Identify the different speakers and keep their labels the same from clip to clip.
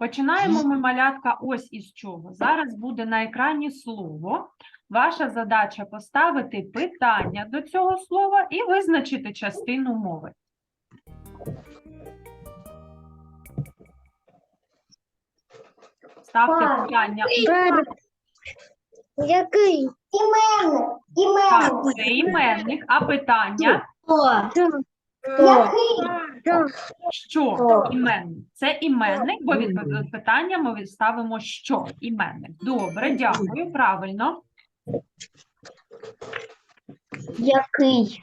Speaker 1: Починаємо ми малятка ось із чого. Зараз буде на екрані слово. Ваша задача поставити питання до цього слова і визначити частину мови. Ставте питання.
Speaker 2: Який? Іменник.
Speaker 1: Так, це іменник, а питання
Speaker 2: Який?
Speaker 1: Що іменник? Це іменник, бо від питання ми ставимо що іменник. Добре, дякую, правильно.
Speaker 2: Який?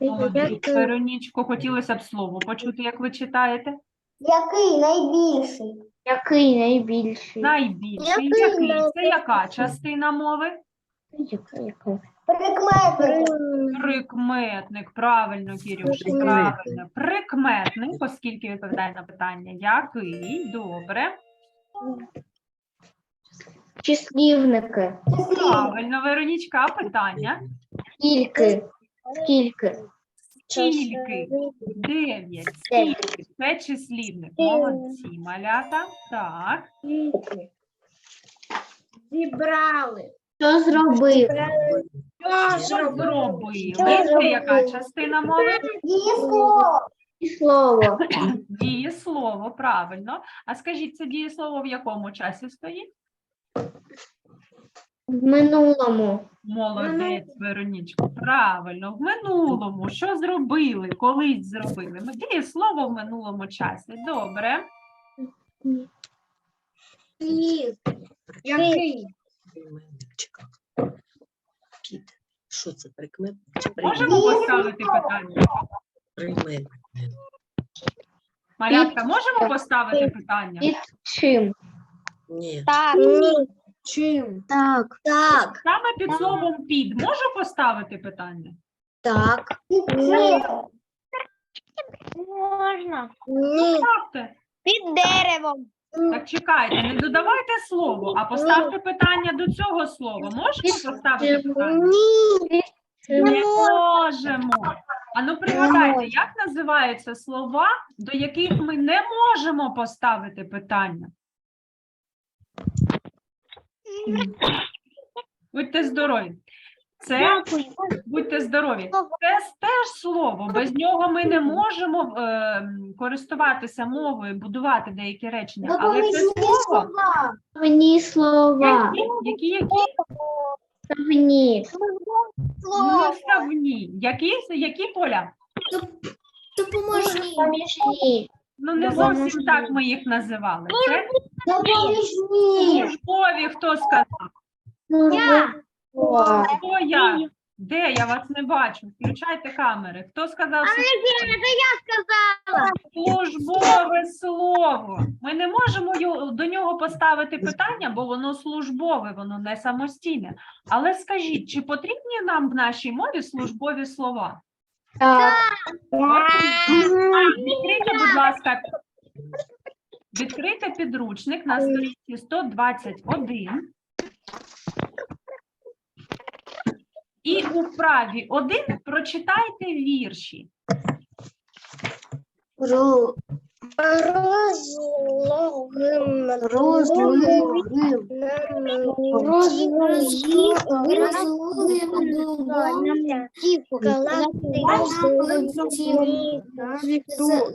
Speaker 1: Молодець, Веронічко, хотілося б слово почути, як ви читаєте.
Speaker 2: Який найбільший? Який найбільший?
Speaker 1: Найбільший
Speaker 2: Який
Speaker 1: який? Це яка частина мови?
Speaker 2: Прикметник.
Speaker 1: Прикметник, правильно, Кірюш,
Speaker 2: Прикметник.
Speaker 1: правильно. Прикметник, оскільки відповідає на питання, який? Добре.
Speaker 2: Числівники.
Speaker 1: Правильно, Веронічка, питання?
Speaker 2: Скільки? Скільки?
Speaker 1: Скільки? Дев'ять. Скільки? Це числівник. Молодці, малята. Так.
Speaker 3: Зібрали.
Speaker 2: Що зробив?
Speaker 1: Що зробили? Це яка частина мови?
Speaker 2: Дієслово. Дієслово.
Speaker 1: Дієслово, правильно. А скажіть, це дієслово в якому часі стоїть?
Speaker 2: В минулому.
Speaker 1: Молодець, Веронічко. Правильно, в минулому. Що зробили? Колись зробили. Ми дієслово в минулому часі. Добре.
Speaker 3: Який?
Speaker 4: Прийменничка. Кіт. Що це прикметник чи
Speaker 1: Можемо поставити питання?
Speaker 4: прийменник?
Speaker 1: Малятка, можемо поставити питання?
Speaker 2: Під чим?
Speaker 4: Ні.
Speaker 2: Так.
Speaker 3: Чим?
Speaker 2: Так. Так.
Speaker 1: Саме під словом під можу поставити питання?
Speaker 2: Так. Можна.
Speaker 1: Ставте.
Speaker 2: Під деревом.
Speaker 1: Так чекайте, не додавайте слово, а поставте питання до цього слова. Можемо поставити питання?
Speaker 2: Ні.
Speaker 1: Не можемо. А ну пригадайте, як називаються слова, до яких ми не можемо поставити питання? Будьте здорові. Це будьте здорові. Це теж слово. Без нього ми не можемо е, користуватися мовою, будувати деякі речення. Але це слово,
Speaker 2: Мені слова.
Speaker 1: які, які, які
Speaker 2: Мені.
Speaker 1: ну, ставні. Які, які поля?
Speaker 2: Допоможні.
Speaker 1: Ну, не
Speaker 2: Допоможні.
Speaker 1: зовсім так ми їх називали. Це
Speaker 2: Допоможні.
Speaker 1: службові, хто сказав? Хто я? Де? Я вас не бачу. Включайте камери. Хто сказав? Службове слово. Ми не можемо до нього поставити питання, бо воно службове, воно не самостійне. Але скажіть, чи потрібні нам в нашій мові службові слова?
Speaker 2: Так.
Speaker 1: Відкрийте, будь ласка, відкрийте підручник на сторінці 121. І у вправі один прочитайте вірші.
Speaker 2: Ру. Розлогим. Розлогим.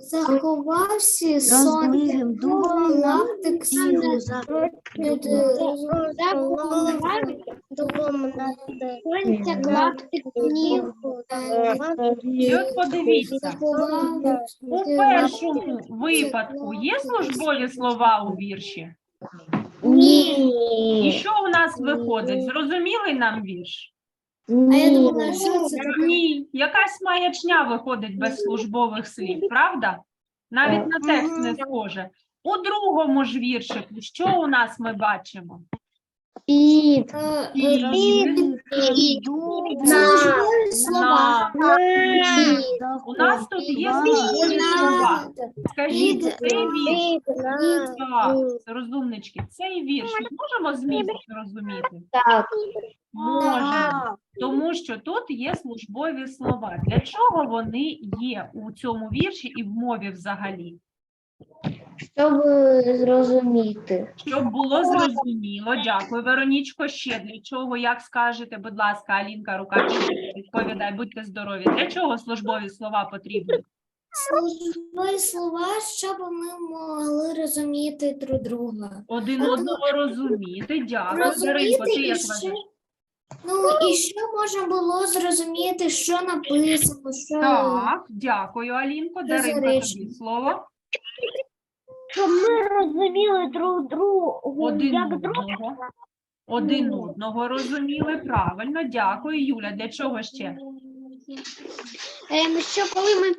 Speaker 5: Заховався сонце, галактик сірий,
Speaker 1: І от подивіться, у першому випадку є службові слова у вірші? І що у нас виходить? Зрозумілий нам вірш?
Speaker 5: А я думала, що це таке?
Speaker 1: Ні, якась маячня виходить без службових слів, правда? Навіть на текст не схоже. У другому ж віршику, що у нас ми бачимо?
Speaker 2: Під.
Speaker 1: Під.
Speaker 5: Службові слова.
Speaker 1: У нас тут є службові слова. Скажіть, цей вірш, так, розумнички, цей вірш ми можемо зміст зрозуміти?
Speaker 2: Так.
Speaker 1: Можемо, тому що тут є службові слова. Для чого вони є у цьому вірші і в мові взагалі?
Speaker 2: Щоб зрозуміти.
Speaker 1: Щоб було зрозуміло, дякую, Веронічко. Ще для чого, як скажете, будь ласка, Алінка, рука піднята, відповідай, будьте здорові. Для чого службові слова потрібні?
Speaker 5: Службові слова, щоб ми могли розуміти друг друга.
Speaker 1: Один одного розуміти. Дякую. Даринко,
Speaker 5: Розуміти
Speaker 1: ти
Speaker 5: і
Speaker 1: як
Speaker 5: ще,
Speaker 1: вважаєш?
Speaker 5: ну і що можна було зрозуміти, що написано, що
Speaker 1: Так, дякую, Алінко. Даринко, тобі
Speaker 5: заречення.
Speaker 1: слово.
Speaker 2: Щоб ми розуміли друг другу,
Speaker 1: Один одного. Один одного розуміли. Правильно, дякую. Юля, для чого ще?
Speaker 2: Ем, що коли ми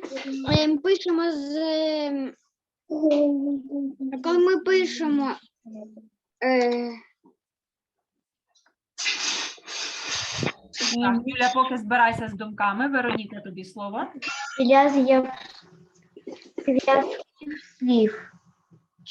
Speaker 2: ем, пишемо з ем, коли ми пишемо е,
Speaker 1: Так, Юля, поки збирайся з думками. Вероніка, тобі слово.
Speaker 2: зв'язків слів.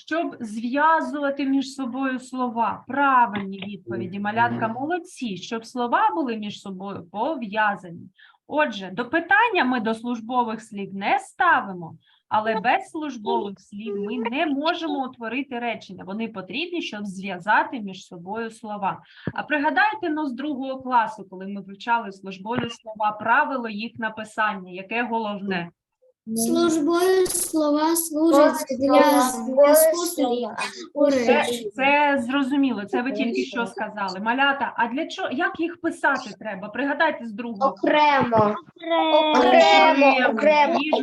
Speaker 1: Щоб зв'язувати між собою слова, правильні відповіді, малятка молодці, щоб слова були між собою пов'язані. Отже, до питання ми до службових слів не ставимо, але без службових слів ми не можемо утворити речення. Вони потрібні, щоб зв'язати між собою слова. А пригадайте ну, з другого класу, коли ми вивчали службові слова, правило їх написання, яке головне.
Speaker 5: Службові слова служать для у
Speaker 1: Це,
Speaker 5: речі.
Speaker 1: це зрозуміло, це ви тільки що сказали. Малята, а для чого, як їх писати треба? Пригадайте з другого.
Speaker 2: Окремо. Окремо, окремо,
Speaker 1: ніж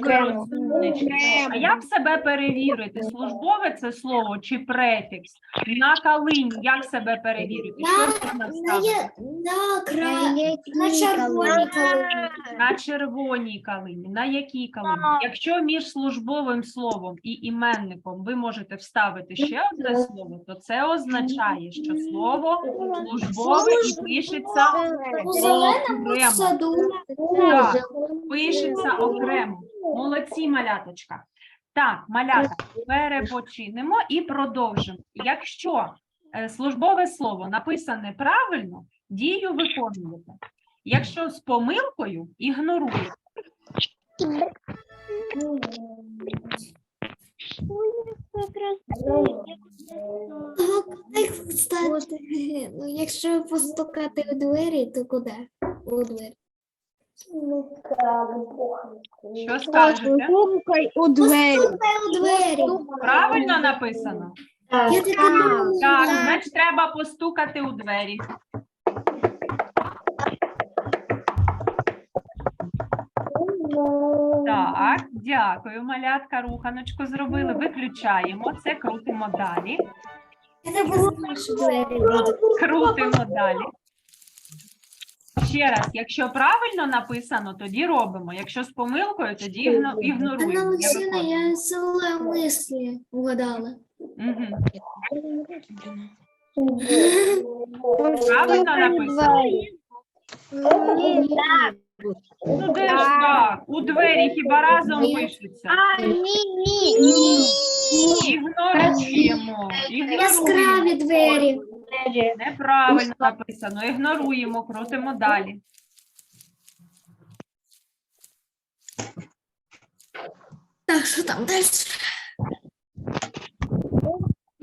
Speaker 2: окремо.
Speaker 1: А як себе перевірити? Службове це слово чи префікс? На калині як себе перевірити? Що можна
Speaker 5: На,
Speaker 1: вставити?
Speaker 5: на, червоній калині.
Speaker 1: На червоній калині, на якій калині? Якщо між службовим словом і іменником ви можете вставити ще одне слово, то це означає, що слово службове і пишеться
Speaker 5: У зеленому
Speaker 1: окремо.
Speaker 5: саду
Speaker 1: Так, пишеться окремо. Молодці, маляточка. Так, малята, перепочинемо і продовжимо. Якщо е, службове слово написане правильно, дію виконуєте. Якщо з помилкою, ігноруєте.
Speaker 5: Кстати, ну, якщо постукати у двері, то куди? У двері.
Speaker 1: Що скажете?
Speaker 2: у двері.
Speaker 5: Постукай у двері.
Speaker 1: Правильно написано?
Speaker 5: Так.
Speaker 1: Так, значить, треба постукати у двері. Так, дякую, малятка. Руханочку зробили. Виключаємо це, крутимо далі. Крутимо далі. Ще раз, якщо правильно написано, тоді робимо. Якщо з помилкою, тоді ігно-
Speaker 5: Анна
Speaker 1: ігноруємо. Я
Speaker 5: Олексійовна,
Speaker 1: виконую.
Speaker 5: я сила мислі вгадала.
Speaker 1: Мгм. Правильно написано? Ну де ж так? У двері хіба разом пишеться? Ігноруємо. Ігноруємо.
Speaker 5: Яскраві двері.
Speaker 1: Неправильно написано. Ігноруємо, крутимо далі.
Speaker 5: Так, що там далі?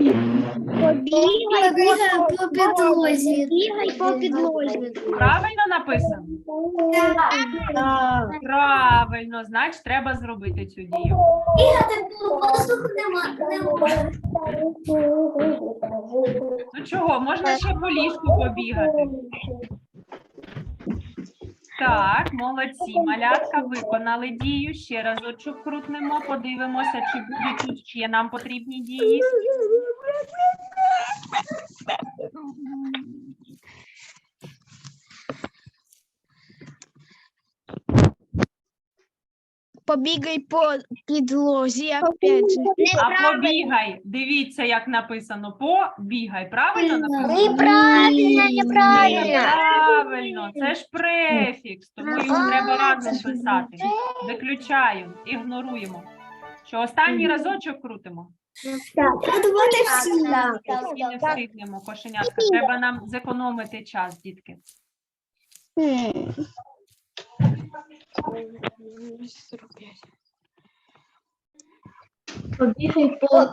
Speaker 5: Бігай по підлозі.
Speaker 2: Бігай по підлозі.
Speaker 1: Правильно написано? Правильно, значить, треба зробити цю дію.
Speaker 5: Бігати по воздуху нема. не можна.
Speaker 1: Ну чого, можна ще по ліжку побігати. Так, молодці, малятка виконали дію. Ще разочок крутнемо, подивимося, чи будуть ще нам потрібні дії.
Speaker 2: Побігай по підлозі, опять же.
Speaker 1: А побігай, дивіться, як написано. Побігай. Правильно написано?
Speaker 2: Неправильно,
Speaker 1: Неправильно, це ж префікс, тому його треба разом писати. Виключаю, ігноруємо. Що останній разочок крутимо?
Speaker 5: Всі.
Speaker 1: Не встигнемо, кошенятка. Треба нам зекономити час, дітки.
Speaker 5: Побігай по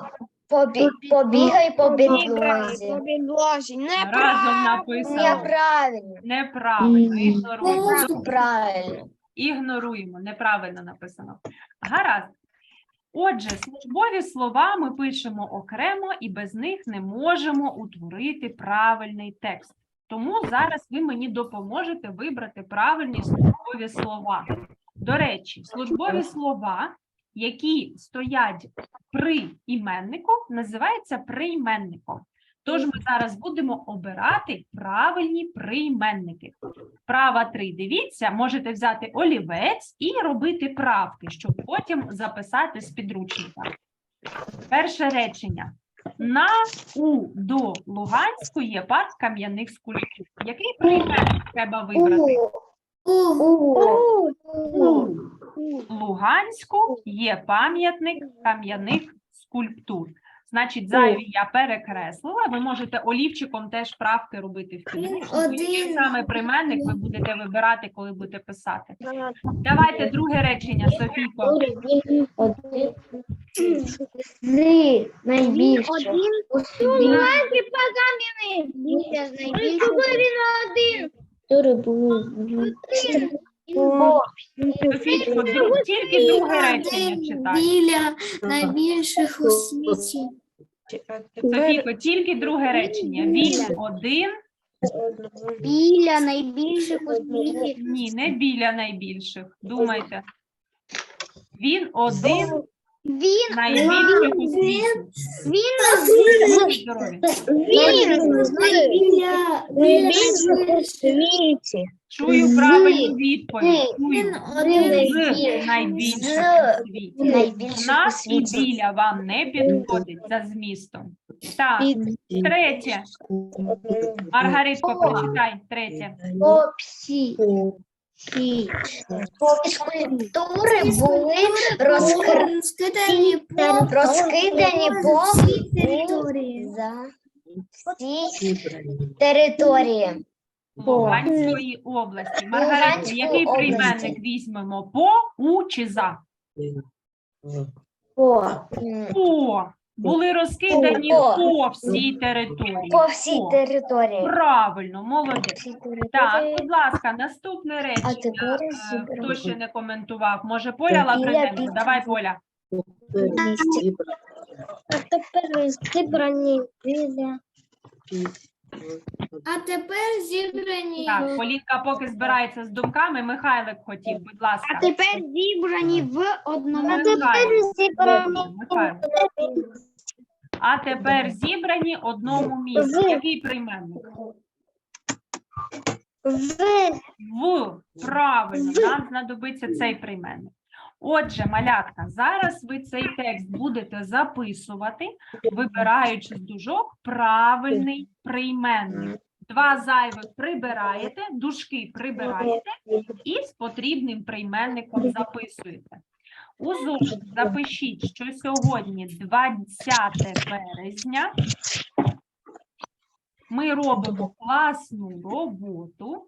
Speaker 2: Побі- Побігай по
Speaker 5: підлозі.
Speaker 2: підлозі.
Speaker 1: Разом написано.
Speaker 2: Неправильно.
Speaker 1: Неправильно. Ігноруємо.
Speaker 5: Ну,
Speaker 2: Правильно.
Speaker 1: Ігноруємо. Неправильно написано. Гаразд. Отже, службові слова ми пишемо окремо і без них не можемо утворити правильний текст. Тому зараз ви мені допоможете вибрати правильні службові слова. До речі, службові слова, які стоять при іменнику, називаються прийменником. Тож ми зараз будемо обирати правильні прийменники. Права 3, дивіться, можете взяти олівець і робити правки, щоб потім записати з підручника. Перше речення. На у до Луганську є парк кам'яних скульптур. Який прийменник треба вибрати? У Луганську є пам'ятник кам'яних скульптур. Значить, зайві я перекреслила. Ви можете олівчиком теж правки робити в підручнику. Який саме прийменник ви будете вибирати, коли будете писати. Давайте друге речення, Софійко.
Speaker 5: З найбільше. Були
Speaker 1: Софійко, дру- тільки друге речення читай.
Speaker 5: біля найбільших у світі.
Speaker 1: Софійко, тільки друге речення. Він один,
Speaker 2: Біля найбільших у світі.
Speaker 1: ні, не біля найбільших. Думайте. Він один
Speaker 2: Він
Speaker 1: найбільших у світі.
Speaker 2: він
Speaker 1: Будьте здорові.
Speaker 5: Біля
Speaker 2: світі.
Speaker 1: Чую правильну відповідь.
Speaker 5: Він
Speaker 1: Чую. З найбільших у світі. Нас і біля вам не підходить за змістом. Так, третє. Маргаритко, прочитай третє.
Speaker 5: всі.
Speaker 2: Скульптури були.
Speaker 5: Розкидані по
Speaker 2: розкидані по
Speaker 5: всій території.
Speaker 2: за всі території.
Speaker 1: Луганської області.
Speaker 2: Луганської
Speaker 1: який прийменник візьмемо? По, у чи за?
Speaker 5: По.
Speaker 1: По. Були розкидані
Speaker 2: По.
Speaker 1: по всій території.
Speaker 2: По всій території.
Speaker 1: Правильно, молодець. Так, будь ласка, наступне речення.
Speaker 2: тепер
Speaker 1: Е. Хто ще не коментував? Може, Поля
Speaker 2: Біля
Speaker 1: Лавриненко? Давай, Поля.
Speaker 2: А тепер зібрані біля.
Speaker 5: А тепер зібрані.
Speaker 1: Так, Політка поки збирається з думками. Михайлик хотів, будь ласка.
Speaker 2: А тепер зібрані в одному.
Speaker 1: Михайло,
Speaker 2: зібрані.
Speaker 1: добре, Михайло. А тепер зібрані одному місці. Який прийменник?
Speaker 2: В.
Speaker 1: В. Правильно, нам знадобиться цей прийменник. Отже, малятка, зараз ви цей текст будете записувати, вибираючи з дужок правильний прийменник. Два зайвих прибираєте, дужки прибираєте і з потрібним прийменником записуєте. У зошит запишіть, що сьогодні 20 березня. Ми робимо класну роботу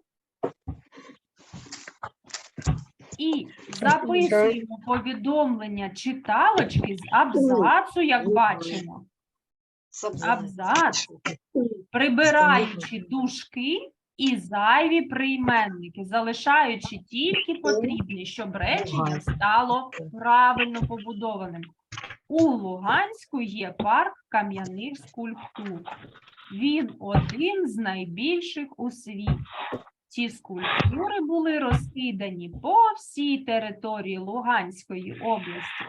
Speaker 1: і записуємо повідомлення читалочки з абзацу, як бачимо. Абзац. Прибираючи дужки і зайві прийменники, залишаючи тільки потрібні, щоб речення стало правильно побудованим. У Луганську є парк кам'яних скульптур. Він один з найбільших у світі. Ці скульптури були розкидані по всій території Луганської області,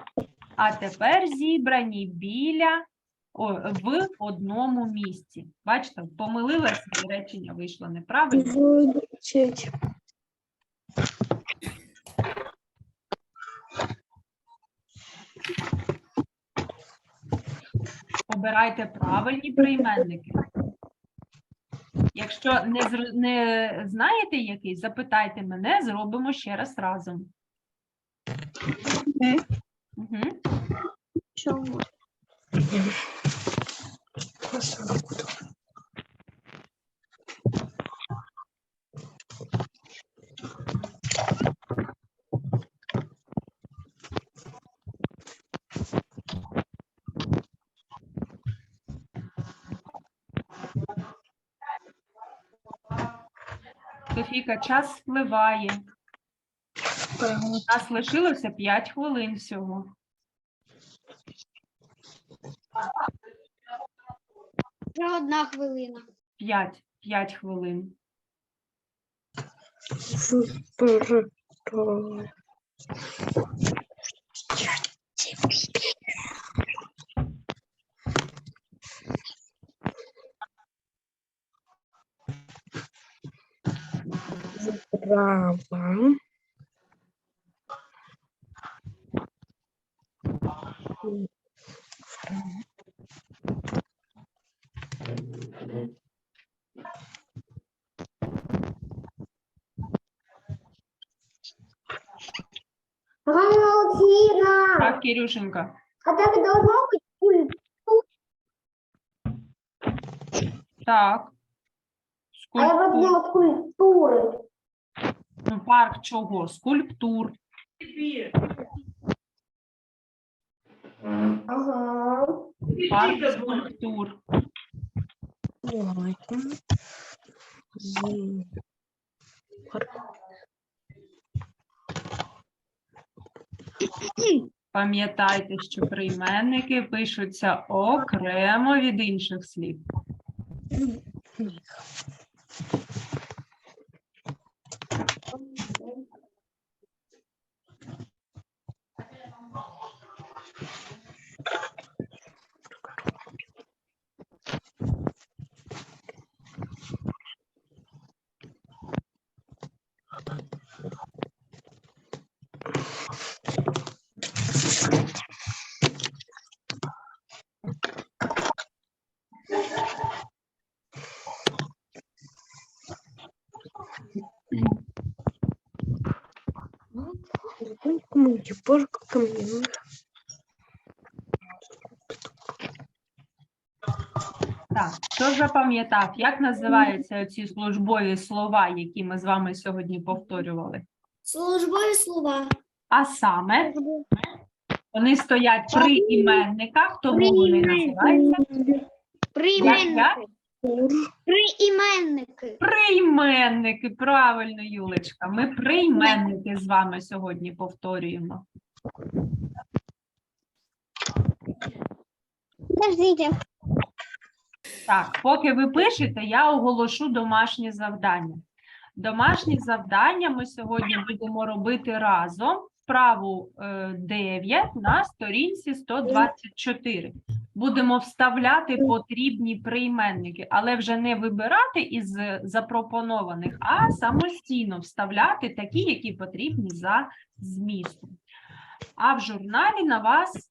Speaker 1: а тепер зібрані біля о, в одному місці. Бачите, помилилася, і речення вийшло неправильно. Обирайте правильні прийменники. Якщо не, не знаєте який, запитайте мене, зробимо ще раз разом. Угу. Софійка час спливає. У нас лишилося 5 хвилин всього.
Speaker 2: Вже одна хвилина.
Speaker 1: 5, 5 хвилин.
Speaker 6: Права.
Speaker 3: Галина,
Speaker 1: Так, Кирюшенька.
Speaker 3: а так должно быть куль-
Speaker 1: Так.
Speaker 3: А я
Speaker 1: Скульптур.
Speaker 3: подумала культуры.
Speaker 1: Ну, парк чого? Скульптур.
Speaker 3: Ага.
Speaker 1: Парк скульптур.
Speaker 6: Давайте. З-
Speaker 1: Пам'ятайте, що прийменники пишуться окремо від інших слів.
Speaker 6: Потихоньку мы идем ко
Speaker 1: мне. Хто запам'ятав, як називаються ці службові слова, які ми з вами сьогодні повторювали?
Speaker 5: Службові слова.
Speaker 1: А саме вони стоять при іменниках, тому вони називаються.
Speaker 2: Прийменники. прийменники.
Speaker 1: Правильно, Юлечка. Ми прийменники з вами сьогодні повторюємо.
Speaker 2: Подождите.
Speaker 1: Так, поки ви пишете, я оголошу домашнє завдання. Домашні завдання ми сьогодні будемо робити разом. Вправу е, 9 на сторінці 124. Будемо вставляти потрібні прийменники, але вже не вибирати із запропонованих, а самостійно вставляти такі, які потрібні за змістом. А в журналі на вас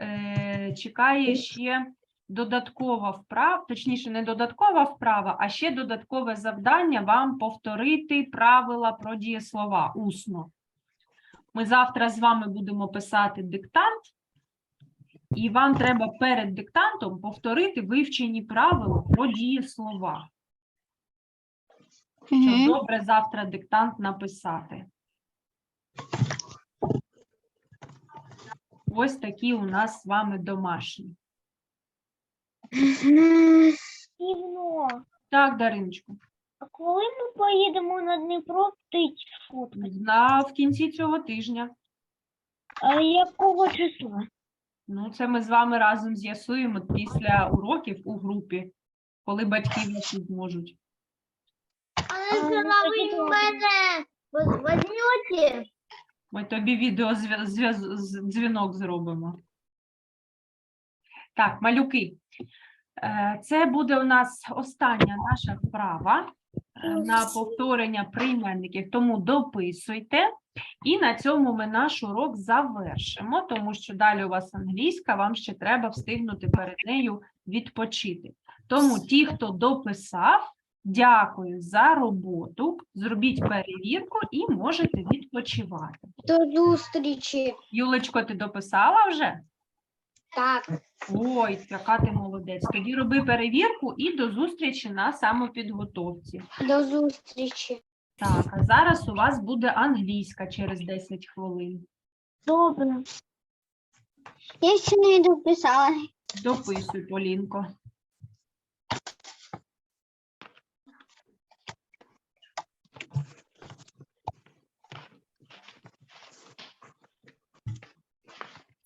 Speaker 1: е, чекає ще додаткова вправа, точніше, не додаткова вправа, а ще додаткове завдання вам повторити правила про дієслова усно. Ми завтра з вами будемо писати диктант, і вам треба перед диктантом повторити вивчені правила про дієслова, щоб добре завтра диктант написати. Ось такі у нас з вами домашні.
Speaker 7: Дивно.
Speaker 1: Так, Дариночку.
Speaker 7: А коли ми поїдемо на Дніпро птиць фоткати?
Speaker 1: На в кінці цього тижня.
Speaker 7: А якого числа?
Speaker 1: Ну, це ми з вами разом з'ясуємо після уроків у групі, коли батьки ваші зможуть.
Speaker 7: Але це ви мене
Speaker 3: Возьмете?
Speaker 1: Ми тобі відео дзвінок зробимо. Так, малюки. е, Це буде у нас остання наша вправа е, на повторення прийменників, тому дописуйте. І на цьому ми наш урок завершимо, тому що далі у вас англійська, вам ще треба встигнути перед нею відпочити. Тому ті, хто дописав, дякую за роботу. Зробіть перевірку і можете відпочивати.
Speaker 2: До зустрічі.
Speaker 1: Юлечко, ти дописала вже?
Speaker 2: Так.
Speaker 1: Ой, яка ти молодець. Тоді роби перевірку і до зустрічі на самопідготовці.
Speaker 2: До зустрічі.
Speaker 1: Так, а зараз у вас буде англійська через 10 хвилин.
Speaker 7: Добре.
Speaker 2: Я ще не дописала.
Speaker 1: Дописуй, Полінко.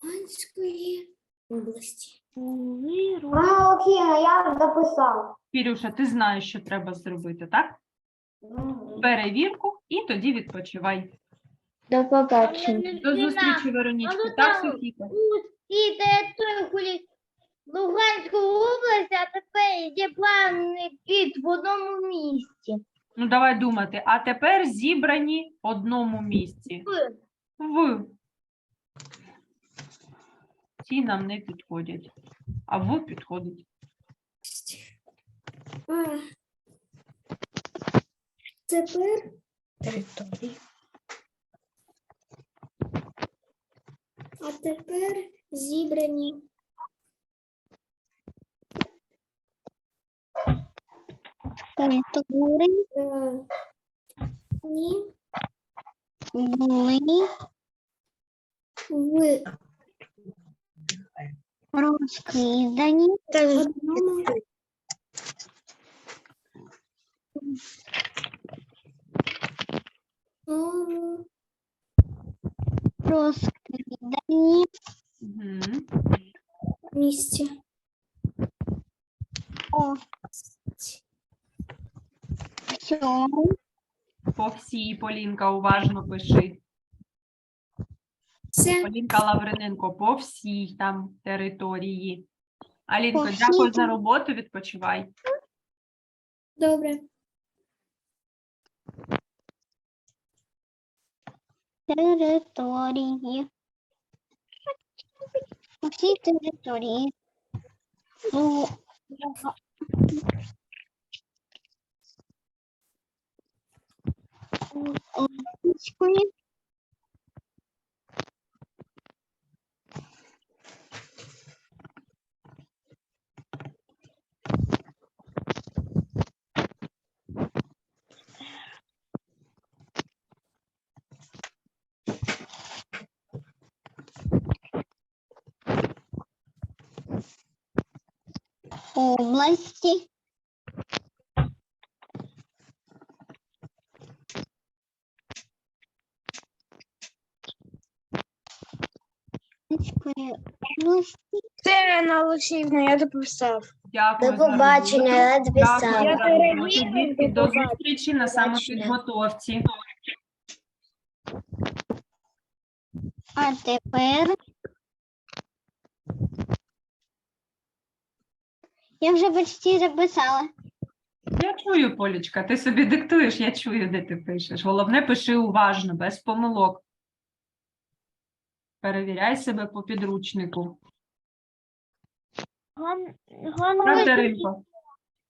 Speaker 5: Англійської області.
Speaker 7: Виру.
Speaker 3: Анна я записав.
Speaker 1: Кірюша, ти знаєш, що треба зробити, так? Перевірку і тоді відпочивай.
Speaker 3: До побачення.
Speaker 1: До зустрічі, Веронічко. Так, Софійка?
Speaker 7: І території Луганської області, а тепер є плавний кіт в одному місці.
Speaker 1: Ну, давай думати. А тепер зібрані в одному місці. В. Ці нам не підходять. А в підходить.
Speaker 5: А тепер
Speaker 6: Території.
Speaker 5: А тепер зібрані
Speaker 2: Території
Speaker 5: ні
Speaker 2: були
Speaker 5: в одному одному
Speaker 2: розкидані
Speaker 1: Угу.
Speaker 5: місці.
Speaker 2: по всьому
Speaker 1: По всій, Полінка, уважно пиши. Полінка Лавриненко, по всій там території. Алінко,
Speaker 2: По всій
Speaker 1: дякую за роботу, відпочивай.
Speaker 5: добре.
Speaker 2: території. По всій території. Лу- Луганської області.
Speaker 6: Це Анна Олексіївна, я дописав.
Speaker 1: Дякую.
Speaker 3: До
Speaker 1: за роботу.
Speaker 3: побачення, я
Speaker 1: Дякую
Speaker 3: дописав.
Speaker 6: Я перевірю, До
Speaker 1: зустрічі на самопідготовці.
Speaker 2: А тепер я вже почти записала.
Speaker 1: Я чую, Полічка, ти собі диктуєш, я чую, де ти пишеш. Головне, пиши уважно, без помилок. Перевіряй себе по підручнику.
Speaker 7: Ганна,
Speaker 1: Так, Даринко?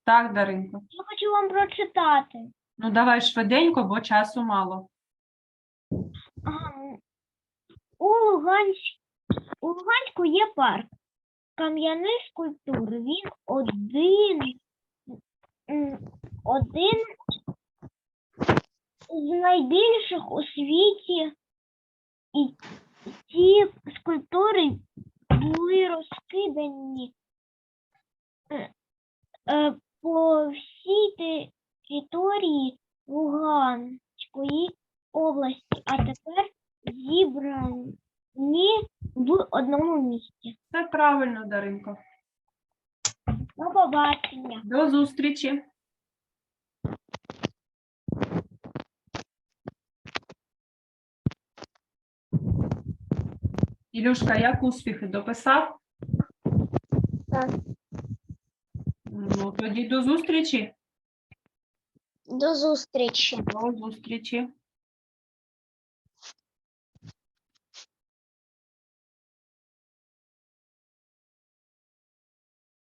Speaker 1: Так, Даринко.
Speaker 7: я хочу вам прочитати.
Speaker 1: Ну, давай швиденько, бо часу мало.
Speaker 7: Ага. У, Луганськ... У Луганську є парк кам'яних скульптур. Він один, один з найбільших у світі. І ці скульптури були розкидані е, е, по всій території Луганської області, а тепер зібрані в одному місці.
Speaker 1: Все правильно, Даринко.
Speaker 7: До побачення.
Speaker 1: До зустрічі. Ілюшка, як успіхи дописав?
Speaker 3: Так.
Speaker 1: Ну, тоді до зустрічі.
Speaker 2: До зустрічі.
Speaker 1: До зустрічі.